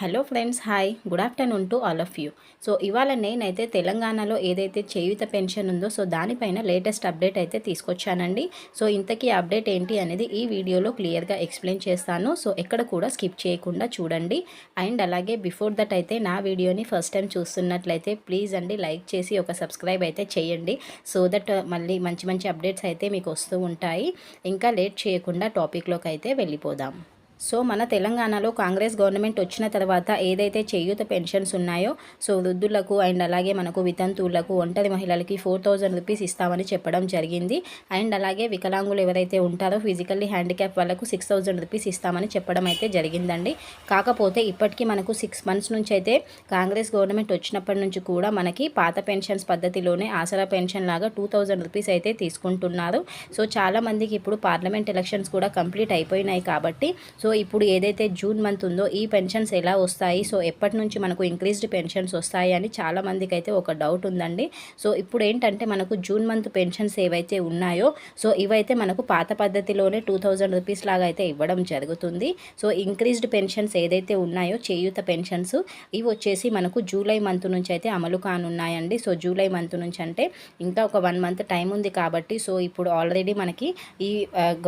Hello friends hi. Good afternoon to all of you. So ఇవాళ నేనైతే తెలంగాణలో ఏదైతే చేయుత పెన్షన్ ఉందో సో దానిపైన లేటెస్ట్ అప్డేట్ అయితే తీసుకొచ్చానండి. సో ఇంతకీ అప్డేట్ ఏంటి అనేది ఈ వీడియోలో క్లియర్గా ఎక్స్ప్లెయిన్ చేస్తాను. సో ఎక్కడ కూడా స్కిప్ చేయకుండా చూడండి. అండ్ అలాగే బిఫోర్ దట్ అయితే నా వీడియోని ఫస్ట్ టైం చూస్తున్నట్లయితే ప్లీజ్ అండి లైక్ చేసి ఒక సబ్స్క్రైబ్ అయితే చేయండి. సో దట్ మళ్ళీ మంచి మంచి అప్డేట్స్ అయితే మీకు వస్తూ ఉంటాయి. ఇంకా లేట్ చేయకుండా టాపిక్లోకి అయితే వెళ్ళిపోదాం. సో మన తెలంగాణలో కాంగ్రెస్ గవర్నమెంట్ వచ్చిన తర్వాత ఏదైతే చేయూత పెన్షన్స్ ఉన్నాయో సో వృద్ధులకు అండ్ అలాగే మనకు వితంతువులకు ఒంటరి మహిళలకి ఫోర్ థౌజండ్ రూపీస్ ఇస్తామని చెప్పడం జరిగింది. అండ్ అలాగే వికలాంగులు ఎవరైతే ఉంటారో ఫిజికల్లీ హ్యాండిక్యాప్ వాళ్ళకు సిక్స్ థౌజండ్ రూపీస్ ఇస్తామని చెప్పడం అయితే జరిగిందండి. కాకపోతే ఇప్పటికీ మనకు సిక్స్ మంత్స్ నుంచి అయితే కాంగ్రెస్ గవర్నమెంట్ వచ్చినప్పటి నుంచి కూడా మనకి పాత పెన్షన్స్ పద్ధతిలోనే ఆసరా పెన్షన్ లాగా టూ థౌజండ్ రూపీస్ అయితే తీసుకుంటున్నారు. సో చాలామందికి ఇప్పుడు పార్లమెంట్ ఎలక్షన్స్ కూడా కంప్లీట్ అయిపోయినాయి కాబట్టి సో సో ఇప్పుడు ఏదైతే జూన్ మంత్ ఉందో ఈ పెన్షన్స్ ఎలా వస్తాయి? సో ఎప్పటి నుంచి మనకు ఇంక్రీజ్డ్ పెన్షన్స్ వస్తాయి అని చాలామందికి అయితే ఒక డౌట్ ఉందండి. సో ఇప్పుడు ఏంటంటే మనకు జూన్ మంత్ పెన్షన్స్ ఏవైతే ఉన్నాయో సో ఇవైతే మనకు పాత పద్ధతిలోనే టూ థౌజండ్ రూపీస్ లాగా అయితే ఇవ్వడం జరుగుతుంది. సో ఇంక్రీజ్డ్ పెన్షన్స్ ఏదైతే ఉన్నాయో చేయూత పెన్షన్స్ ఇవి వచ్చేసి మనకు జూలై మంత్ నుంచి అయితే అమలు కానున్నాయండి. సో జూలై మంత్ నుంచి అంటే ఇంకా ఒక వన్ మంత్ టైం ఉంది కాబట్టి సో ఇప్పుడు ఆల్రెడీ మనకి ఈ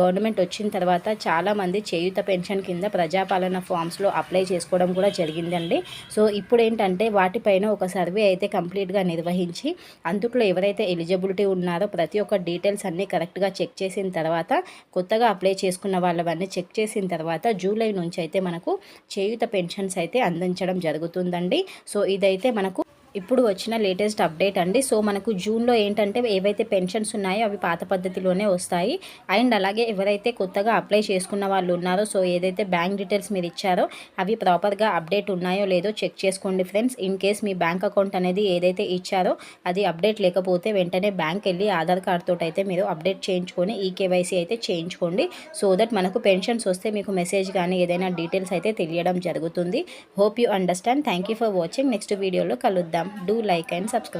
గవర్నమెంట్ వచ్చిన తర్వాత చాలామంది చేయూత పెన్షన్ పెన్షన్ కింద ప్రజాపాలన ఫామ్స్లో అప్లై చేసుకోవడం కూడా జరిగిందండి. సో ఇప్పుడు ఏంటంటే వాటిపైన ఒక సర్వే అయితే కంప్లీట్గా నిర్వహించి అందుట్లో ఎవరైతే ఎలిజిబిలిటీ ఉన్నారో ప్రతి ఒక్క డీటెయిల్స్ అన్నీ కరెక్ట్గా చెక్ చేసిన తర్వాత కొత్తగా అప్లై చేసుకున్న వాళ్ళవన్నీ చెక్ చేసిన తర్వాత జూలై నుంచి అయితే మనకు చేయుత పెన్షన్స్ అయితే అందించడం జరుగుతుందండి. సో ఇదైతే మనకు ఇప్పుడు వచ్చిన లేటెస్ట్ అప్డేట్ అండి. సో మనకు జూన్లో ఏంటంటే ఏవైతే పెన్షన్స్ ఉన్నాయో అవి పాత పద్ధతిలోనే వస్తాయి. అండ్ అలాగే ఎవరైతే కొత్తగా అప్లై చేసుకున్న వాళ్ళు ఉన్నారో సో ఏదైతే బ్యాంక్ డీటెయిల్స్ మీరు ఇచ్చారో అవి ప్రాపర్గా అప్డేట్ ఉన్నాయో లేదో చెక్ చేసుకోండి ఫ్రెండ్స్. ఇన్ కేస్ మీ బ్యాంక్ అకౌంట్ అనేది ఏదైతే ఇచ్చారో అది అప్డేట్ లేకపోతే వెంటనే బ్యాంక్ వెళ్ళి ఆధార్ కార్డ్ అయితే మీరు అప్డేట్ చేయించుకొని ఈ కేవైసీ అయితే చేయించుకోండి. సో దట్ మనకు పెన్షన్స్ వస్తే మీకు మెసేజ్ కానీ ఏదైనా డీటెయిల్స్ అయితే తెలియడం జరుగుతుంది. Hope you understand. Thank for watching. Next వీడియోలో కలుద్దాం. Do like and subscribe